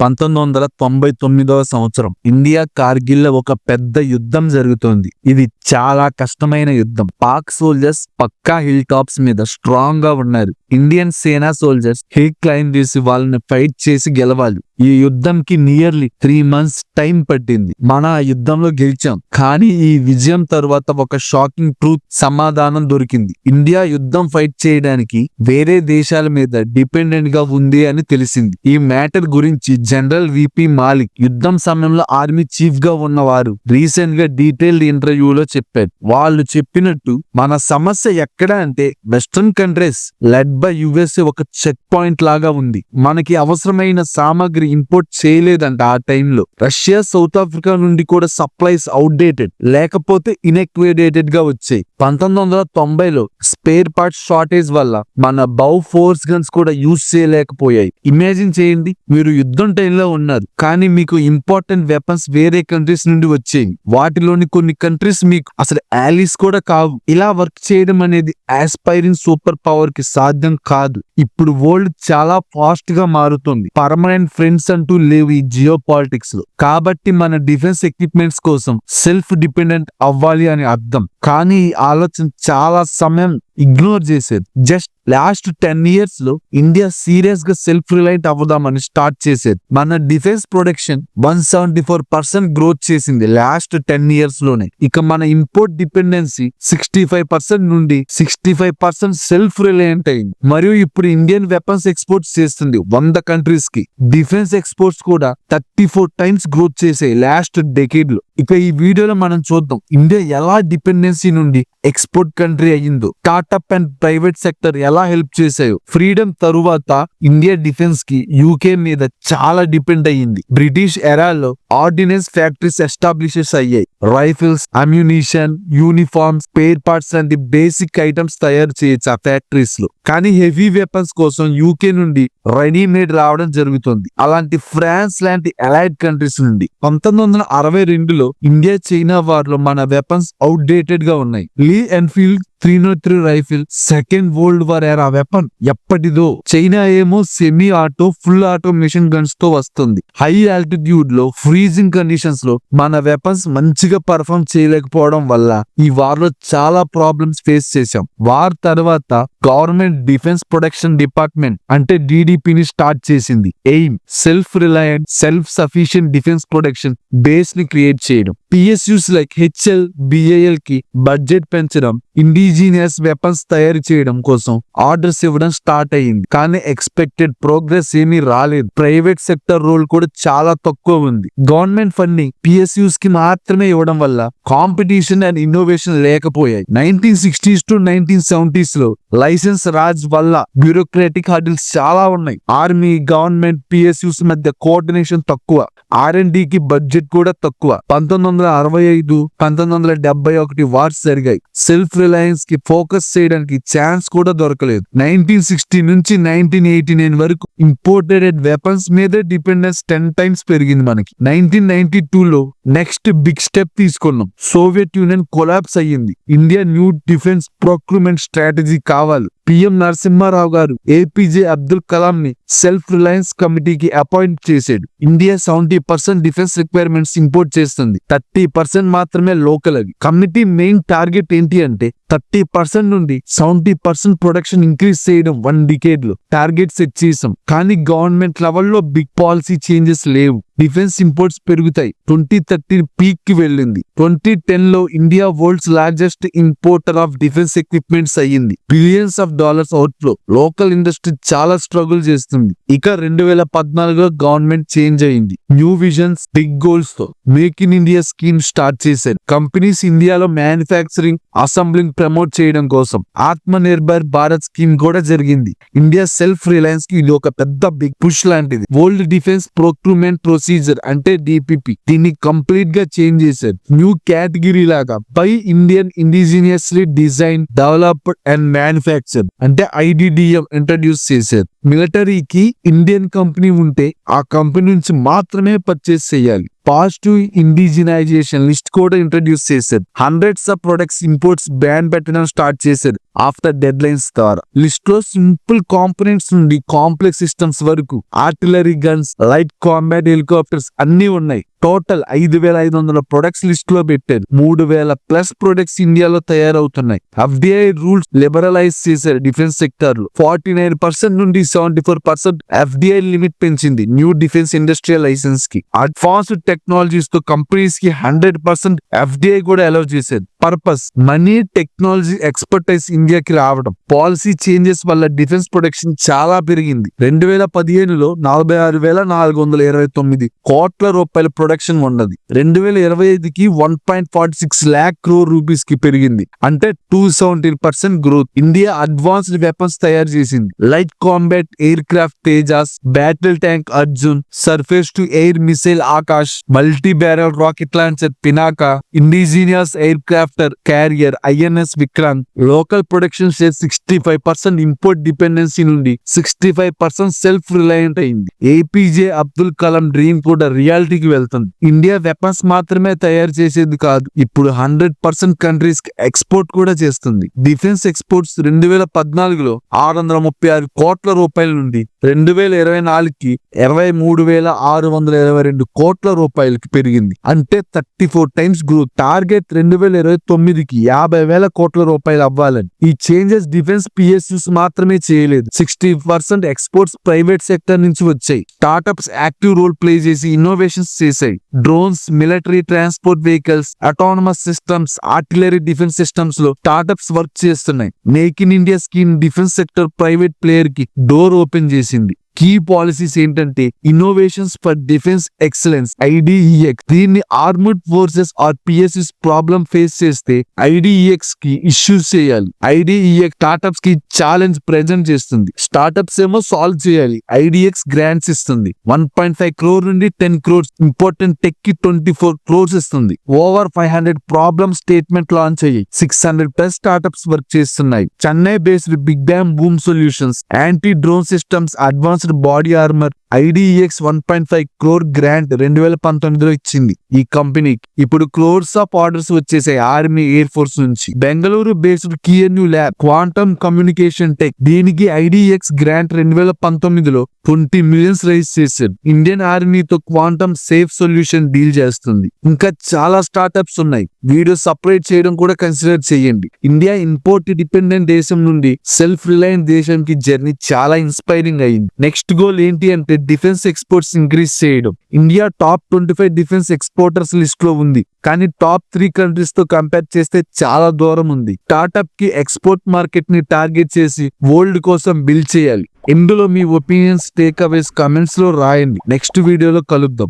పంతొమ్మిది వందల తొంభై తొమ్మిదవ సంవత్సరం ఇండియా కార్గిల్లో ఒక పెద్ద యుద్ధం జరుగుతోంది. ఇది చాలా కష్టమైన యుద్ధం. పాక్ సోల్జర్స్ పక్కా హిల్ టాప్స్ మీద స్ట్రాంగ్గా ఉన్నారు. ఇండియన్ సేనా సోల్జర్స్ హిల్ క్లైమ్ చేసి వాళ్ళని ఫైట్ చేసి గెలవాలి. ఈ యుద్ధంకి నియర్లీ త్రీ మంత్స్ టైం పట్టింది. మన ఆ యుద్ధంలో గెలిచాం. కానీ ఈ విజయం తర్వాత ఒక షాకింగ్ ట్రూత్ సమాధానం దొరికింది. ఇండియా యుద్ధం ఫైట్ చేయడానికి వేరే దేశాల మీద డిపెండెంట్గా ఉంది అని తెలిసింది. ఈ మ్యాటర్ గురించి జనరల్ విపి మాలిక్ యుద్ధం సమయంలో ఆర్మీ చీఫ్గా ఉన్నవారు రీసెంట్గా డీటెయిల్డ్ ఇంటర్వ్యూలో చెప్పారు. వాళ్ళు చెప్పినట్టు మన సమస్య ఎక్కడ అంటే western countries led by USA ఒక చెక్ పాయింట్ లాగా ఉంది. మనకి అవసరమైన సామాగ్రి ఇంపోర్ట్ చేయలేదంట ఆ టైంలో. రష్యా సౌత్ ఆఫ్రికా నుండి కూడా సప్లైస్ అవుట్డేటెడ్ లేకపోతే ఇన్ఎక్వేడేటెడ్గా వచ్చాయి. పంతొమ్మిది వందల తొంభైలో స్పేర్ పార్ట్స్ షార్టేజ్ వల్ల మన బౌ ఫోర్స్ గన్స్ కూడా యూజ్ చేయలేకపోయాయి. ఇమాజిన్ చేయండి మీరు యుద్ధం టైంలో ఉన్నారు కానీ మీకు ఇంపార్టెంట్ వెపన్స్ వేరే కంట్రీస్ నుండి వచ్చాయి. వాటిలోని కొన్ని కంట్రీస్ మీకు అసలు యాలీస్ కూడా కావు. ఇలా వర్క్ చేయడం అనేది ఆస్పైరింగ్ సూపర్ పవర్కి సాధ్యం కాదు. ఇప్పుడు వరల్డ్ చాలా ఫాస్ట్గా మారుతుంది. పర్మనెంట్ ఫ్రెండ్స్ అంటూ లేవు ఈ జియో పాలిటిక్స్లో. కాబట్టి మన డిఫెన్స్ ఎక్విప్మెంట్స్ కోసం సెల్ఫ్ డిపెండెంట్ అవ్వాలి అని అర్థం. కానీ ఈ ఆలోచన చాలా సమయం ఇగ్నోర్ చేసేది. జస్ట్ లాస్ట్ టెన్ ఇయర్స్లో ఇండియా సీరియస్గా సెల్ఫ్ రిలైట్ అవ్వదామని స్టార్ట్ చేసేది. మన defence production one seventy four percent growth చేసింది లాస్ట్ టెన్ ఇయర్స్లోనే. ఇక మన import dependency sixty five percent నుండి sixty five percent self reliant అయింది. మరియు ఇప్పుడు ఇండియన్ వెపన్స్ ఎక్స్పోర్ట్స్ చేస్తుంది వంద కంట్రీస్కి. డిఫెన్స్ ఎక్స్పోర్ట్స్ కూడా థర్టీ ఫోర్ టైమ్స్ గ్రోత్ చేసాయి లాస్ట్ డెకేడ్లో ఇక ఈ వీడియోలో మనం చూద్దాం. ఇండియా ఎలా డిపెండెన్సీ నుండి ఎక్స్పోర్ట్ కంట్రీ అయ్యిందో స్టార్టప్ అండ్ ప్రైవేట్ సెక్టర్ ఎలా హెల్ప్ చేశాయో ఫ్రీడమ్ తరువాత ఇండియా డిఫెన్స్కి యూకే మీద చాలా డిపెండ్ అయ్యింది. బ్రిటిష్ ఎరాలో ఆర్డినెన్స్ ఫ్యాక్టరీస్ ఎస్టాబ్లిషెస్ అయ్యాయి. Rifles ammunition uniforms spare parts లాంటి బేసిక్ ఐటమ్స్ తయారు చేయొచ్చు ఆ ఫ్యాక్టరీస్లో కానీ హెవీ వెపన్స్ కోసం యూకే నుండి రెడీమేడ్ రావడం జరుగుతుంది. అలాంటి ఫ్రాన్స్ లాంటి అలైడ్ కంట్రీస్ నుండి. పంతొమ్మిది వందల అరవై రెండులో ఇండియా చైనా వార్లో మన వెపన్స్ అవుట్ డేటెడ్గా ఉన్నాయి. Lee Enfield three not three rifle second world war era weapon ఎప్పటిదో China ఏమో semi auto full auto machine గన్స్తో వస్తుంది. హై ఆల్టిట్యూడ్లో ఫ్రీజింగ్ కండిషన్స్లో మన వెపన్స్ మంచిగా పర్ఫామ్ చేయలేకపోవడం వల్ల ఈ వార్లో చాలా ప్రాబ్లమ్స్ ఫేస్ చేశాం. వార్ తర్వాత గవర్నమెంట్ డిఫెన్స్ ప్రొడక్షన్ డిపార్ట్మెంట్ అంటే డిడిపిని స్టార్ట్ చేసింది aim self reliant self sufficient defence production బేస్ని create చేయడం. పిఎస్యూస్ లైక్ హెచ్ఎల్ బిఏఎల్కి బడ్జెట్ పెంచడం ఇండిజినియస్ వెపన్స్ తయారు చేయడం కోసం ఆర్డర్స్ ఇవ్వడం స్టార్ట్ అయ్యింది. కానీ ఎక్స్పెక్టెడ్ ప్రోగ్రెస్ ఏమీ రాలేదు. ప్రైవేట్ సెక్టర్ రోల్ కూడా చాలా తక్కువ ఉంది. గవర్నమెంట్ ఫండింగ్ పిఎస్యూస్కి మాత్రమే ఇవ్వడం వల్ల కాంపిటీషన్ అండ్ ఇన్నోవేషన్ లేకపోయాయి. నైన్టీన్ సిక్స్టీస్ టు నైన్టీన్ సెవెంటీస్లో లైసెన్స్ రాజ్ వల్ల బ్యూరోక్రాటిక్ హార్డిల్స్ చాలా ఉన్నాయి. ఆర్మీ గవర్నమెంట్ పిఎస్యూస్ మధ్య కోఆర్డినేషన్ తక్కువ. ఆర్ అండ్కి బడ్జెట్ కూడా తక్కువ. పంతొమ్మిది వందల అరవై ఐదు పంతొమ్మిది వందల డెబ్బై ఒకటి వార్స్ జరిగాయి. సెల్ఫ్ రిలయన్స్కి ఫోకస్ చేయడానికి ఛాన్స్ కూడా దొరకలేదు. నైన్టీన్ సిక్స్టీ నుంచి నైన్టీన్ ఎయిటీ నైన్ వరకు ఇంపోర్టెడ్ వెపన్స్ మీదే డిపెండెన్స్ టెన్ టైమ్స్ పెరిగింది మనకి. నైన్టీన్ నైన్టీ టూ లో నెక్స్ట్ బిగ్ స్టెప్ తీసుకున్నాం. సోవియట్ యూనియన్ కొలాప్స్ అయ్యింది. India new defence procurement strategy కావాలి. పిఎం నరసింహారావు గారు ఏపీజే అబ్దుల్ కలాం ని సెల్ఫ్ రిలయన్స్ కమిటీకి అపాయింట్ చేశాడు. India seventy percent defence requirements import చేస్తుంది. థర్టీ పర్సెంట్ మాత్రమే లోకల్ అవి కమిటీ మెయిన్ టార్గెట్ ఏంటి అంటే థర్టీ పర్సెంట్ నుండి సెవెంటీ పర్సెంట్ ప్రొడక్షన్ ఇంక్రీజ్ చేయడం వన్ డికేడ్లో టార్గెట్ సెట్ చేసాం కానీ గవర్నమెంట్ లెవెల్లో బిగ్ పాలసీ చేంజెస్ లేవు. డిఫెన్స్ ఇంపోర్ట్స్ పెరుగుతాయి. ట్వంటీ థర్టీ పీక్కి వెళ్ళింది. ట్వంటీ టెన్లో India world's largest importer of defence equipments అయ్యింది. Billions of dollars outflow. Local industry చాలా స్ట్రగుల్ చేస్తుంది. ఇక రెండు వేల పద్నాలుగులో గవర్నమెంట్ చేంజ్ అయింది. New visions big గోల్స్తో make in India scheme start చేశారు. కంపెనీస్ ఇండియాలో మ్యానుఫ్యాక్చరింగ్ అసెంబ్లీని ప్రమోట్ చేయడం కోసం ఆత్మ నిర్భర్ భారత్ స్కీమ్ కూడా జరిగింది. ఇండియా సెల్ఫ్ రిలయన్స్కి ఇది ఒక పెద్ద బిగ్ పుష్ లాంటిది. వరల్డ్ డిఫెన్స్ ప్రొక్రూమెంట్ ప్రొసీజర్ అంటే డిపిపి దీన్ని కంప్లీట్గా చేంజ్ చేశారు. న్యూ కేటగిరీ లాగా by Indian indigenously design developed and manufacture అంటే ఐడిడిఎం ఇంట్రడ్యూస్ చేశారు. మిలిటరీకి ఇండియన్ కంపెనీ ఉంటే ఆ కంపెనీ నుంచి మాత్రమే పర్చేస్ చేయాలి. పాజిటివ్ ఇండిజినైజేషన్ లిస్ట్ కూడా ఇంట్రడ్యూస్ చేశారు. Hundreds of products imports ban పెట్టడం స్టార్ట్ చేశారు. ఆఫ్టర్ డెడ్ లైన్స్ ద్వారా లిస్ట్లో సింపుల్ కాంపోనెంట్స్ నుండి కాంప్లెక్స్ సిస్టమ్స్ వరకు artillery guns light combat helicopters అన్ని ఉన్నాయి. టోటల్ ఐదు వేల ఐదు వందల ప్రొడక్ట్స్ లిస్ట్లో పెట్టారు. మూడు వేల ప్లస్ ప్రొడక్ట్స్ ఇండియాలో తయారవుతున్నాయి. ఎఫ్డిఐ రూల్స్ లిబరలైజ్ చేశారు డిఫెన్స్ సెక్టర్లో ఫార్టీ నైన్ పర్సెంట్ నుండి seventy four percent FDI limit పెంచింది న్యూ డిఫెన్స్ ఇండస్ట్రియల్ లైసెన్స్కి అడ్వాన్స్డ్ టెక్నాలజీస్తో కంపెనీస్కి హండ్రెడ్ పర్సెంట్ ఎఫ్డిఐ కూడా అలౌ చేశారు. పర్పస్ మనీ టెక్నాలజీ ఎక్స్పర్టైజ్ ఇండియాకి రావడం. పాలసీ చేంజెస్ వల్ల డిఫెన్స్ ప్రొడక్షన్ చాలా పెరిగింది. రెండు వేల పదిహేనులో నలభై ఆరు వేల నాలుగు వందల ఇరవై తొమ్మిది కోట్ల రూపాయల ప్రొడక్షన్ ఉన్నది. రెండు వేల ఇరవై ఐదుకి one point forty six lakh crore రూపీస్కి పెరిగింది. అంటే two seventeen percent growth India advanced weapons తయారు చేసింది. Light combat aircraft Tejas battle tank Arjun surface to air missile Akash multi barrel rocket launcher Pinaka indigenous aircraft crafter carrier INS Vikrant local production share sixty five percent import dependency నుండి sixty five percent self reliant అయింది APJ Abdul Kalam dream కూడా రియాలిటీకి వెళ్తుంది. India weapons మాత్రమే తయారు చేసేది కాదు ఇప్పుడు హండ్రెడ్ పర్సెంట్ కంట్రీస్కి ఎక్స్పోర్ట్ కూడా చేస్తుంది. డిఫెన్స్ ఎక్స్పోర్ట్స్ రెండు వేల పద్నాలుగులో ఆరు వందల ముప్పై ఆరు కోట్ల రూపాయల నుండి రెండు వేల ఇరవై నాలుగుకి ఇరవై మూడు వేల ఆరు వందల ఇరవై రెండు కోట్ల రూపాయలకి పెరిగింది. అంటే thirty four times growth target రెండు వేల ఇరవై తొమ్మిదికి యాభై వేల కోట్ల రూపాయలు అవ్వాలని. ఈ చేంజెస్ డిఫెన్స్ పిఎస్యూస్ మాత్రమే చేయలేదు. Sixty percent exports private sector నుంచి వచ్చాయి. స్టార్టప్స్ యాక్టివ్ రోల్ ప్లే చేసి ఇన్నోవేషన్స్ చేశాయి. Drones military transport vehicles autonomous systems artillery defence సిస్టమ్స్లో స్టార్టప్స్ వర్క్ చేస్తున్నాయి. Make in India scheme defence sector private ప్లేయర్కి door open చేసింది. Key policies ఏంటంటే innovations for defence excellence iDEX దీన్ని armed forces or PSS problem face చేస్తే ఐడిఈఎక్స్కి issues చేయాలి. IDEX స్టార్టప్స్కి challenge present చేస్తుంది. స్టార్టప్స్ ఏమో సాల్వ్ చేయాలి. ఐడిఎక్స్ గ్రాంట్స్ ఇస్తుంది. వన్ పాయింట్ ఫైవ్ క్రోర్ నుండి టెన్ క్రోర్స్ ఇంపార్టెంట్ టెక్కి ట్వంటీ ఫోర్ క్రోర్స్ ఇస్తుంది. Over five hundred problem statement launch అయ్యి six hundred plus startups work చేస్తున్నాయి. Chennai based big dam boom solutions anti drone systems advance advanced body armour iDEX one point five crore grant రెండు వేల పంతొమ్మిదిలో ఇచ్చింది ఈ కంపెనీకి ఇప్పుడు క్రోర్స్ ఆఫ్ ఆర్డర్స్ వచ్చేసాయి ఆర్మీ ఎయిర్ ఫోర్స్ నుంచి. Bengaluru based QNu lab quantum communication tech. దీనికి ఐడిఎక్స్ గ్రాంట్ రెండు వేల పంతొమ్మిదిలో ట్వంటీ మిలియన్స్ రైజ్ చేశారు. ఇండియన్ ఆర్మీతో క్వాంటమ్ సేఫ్ సొల్యూషన్ డీల్ చేస్తుంది. ఇంకా చాలా స్టార్టప్స్ ఉన్నాయి. వీడియో సపరేట్ చేయడం కూడా కన్సిడర్ చేయండి. ఇండియా ఇంపోర్ట్ డిపెండెంట్ దేశం నుండి సెల్ఫ్ రిలయన్స్ దేశానికి జర్నీ చాలా ఇన్స్పైరింగ్ అయింది. నెక్స్ట్ గోల్ ఏంటి అంటే డిఫెన్స్ ఎక్స్పోర్ట్స్ ఇంక్రీజ్ చేయడం. India top twenty five defence exporters లిస్ట్లో ఉంది. కానీ టాప్ త్రీ కంట్రీస్తో కంపేర్ చేస్తే చాలా దూరం ఉంది. స్టార్టప్కి ఎక్స్పోర్ట్ మార్కెట్ని టార్గెట్ చేసి వరల్డ్ కోసం బిల్డ్ చేయాలి. ఇందులో మీ ఒపీనియన్స్ టేక్ అవేస్ కమెంట్స్లో రాయండి. నెక్స్ట్ వీడియోలో కలుద్దాం.